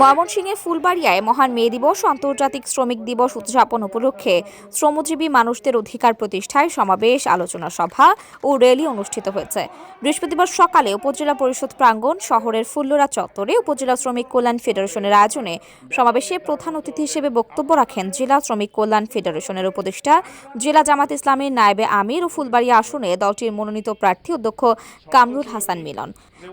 ময়মনসিংহে ফুলবাড়িয়ায় মহান মে দিবস, আন্তর্জাতিক শ্রমিক দিবস উদযাপন উপলক্ষে শ্রমজীবী মানুষদের অধিকার প্রতিষ্ঠায় সমাবেশ, আলোচনা সভা ও র্যালি অনুষ্ঠিত হয়েছে। বৃহস্পতিবার সকালে উপজেলা পরিষদ প্রাঙ্গণ শহরের ফুল্লরা চত্বরে উপজেলা শ্রমিক কল্যাণ ফেডারেশনের আয়োজনে সমাবেশে প্রধান অতিথি হিসেবে বক্তব্য রাখেন জেলা শ্রমিক কল্যাণ ফেডারেশনের উপদেষ্টা, জেলা জামাত ইসলামের নায়েবে আমির ও ফুলবাড়িয়া আসনে দলটির মনোনীত প্রার্থী অধ্যক্ষ কামরুল হাসান মিলন।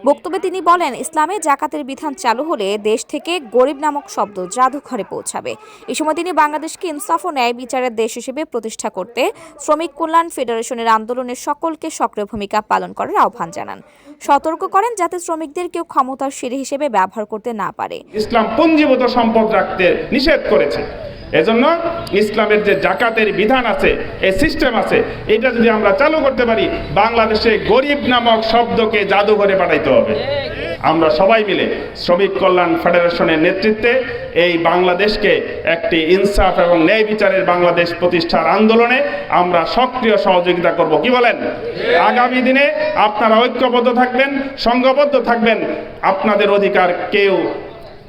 বক্তব্যে তিনি বলেন, ইসলামে জাকাতের বিধান চালু হলে দেশ থেকে গরিব নামক শব্দ জাদুঘরে পৌঁছাবে। এই সময় তিনি বাংলাদেশকে ইনসাফ ও ন্যায় বিচারের দেশ হিসেবে প্রতিষ্ঠা করতে শ্রমিক কল্যাণ ফেডারেশনের আন্দোলনের সকলকে সক্রিয় ভূমিকা পালন করার আহ্বান জানান। সতর্ক করেন যাতে শ্রমিকদের কেউ ক্ষমতার সিঁড়ি হিসেবে ব্যবহার করতে না পারে। ইসলাম পঞ্জীভূত সম্পদ রাখতে নিষেধ করেছে। এজন্য ইসলামের যে জাকাতের বিধান আছে এই সিস্টেম আছে, এটা যদি আমরা চালু করতে পারি, বাংলাদেশে গরিব নামক শব্দকে জাদুঘরে পাঠাইতে হবে। আমরা সবাই মিলে শ্রমিক কল্যাণ ফেডারেশনের নেতৃত্বে এই বাংলাদেশকে একটি ইনসাফ এবং ন্যায় বিচারের বাংলাদেশ প্রতিষ্ঠার আন্দোলনে আমরা সক্রিয় সহযোগিতা করব। কি বলেন? আগামী দিনে আপনারা ঐক্যবদ্ধ থাকবেন, সংঘবদ্ধ থাকবেন। আপনাদের অধিকার কেউ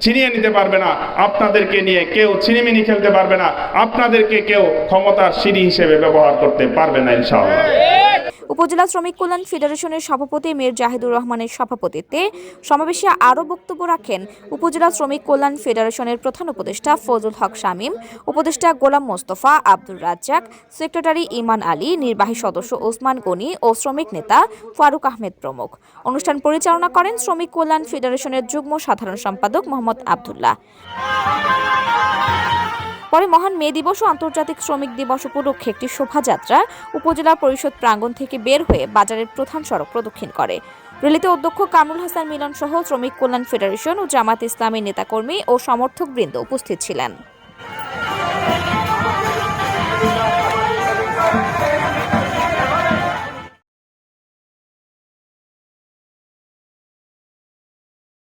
ছিনিয়ে নিতে পারবে না। আপনাদেরকে নিয়ে কেউ ছিনিমিনি খেলতে পারবে না। আপনাদেরকে কেউ ক্ষমতার সিঁড়ি হিসেবে ব্যবহার করতে পারবে না, ইনশাআল্লাহ। উপজেলা শ্রমিক কল্যাণ ফেডারেশনের সভাপতি মীর জাহিদুর রহমানের সভাপতিত্বে সমাবেশে আরও বক্তব্য রাখেন উপজেলা শ্রমিক কল্যাণ ফেডারেশনের প্রধান উপদেষ্টা ফজল হক শামীম, উপদেষ্টা গোলাম মোস্তফা আব্দুর রাজ্জাক, সেক্রেটারি ইমান আলী, নির্বাহী সদস্য ওসমান গনি ও শ্রমিক নেতা ফারুক আহমেদ প্রমুখ। অনুষ্ঠান পরিচালনা করেন শ্রমিক কল্যাণ ফেডারেশনের যুগ্ম সাধারণ সম্পাদক মোহাম্মদ আবদুল্লাহ। পরে মহান মে দিবস ও আন্তর্জাতিক শ্রমিক দিবস উপলক্ষে একটি শোভাযাত্রা উপজেলা পরিষদ প্রাঙ্গণ থেকে বের হয়ে বাজারের প্রধান সড়ক প্রদক্ষিণ করে। রেলিতে অধ্যক্ষ কামরুল হাসান মিলন সহ শ্রমিক কল্যাণ ফেডারেশন ও জামাত ইসলামী নেতাকর্মী ও সমর্থকবৃন্দ উপস্থিত ছিলেন।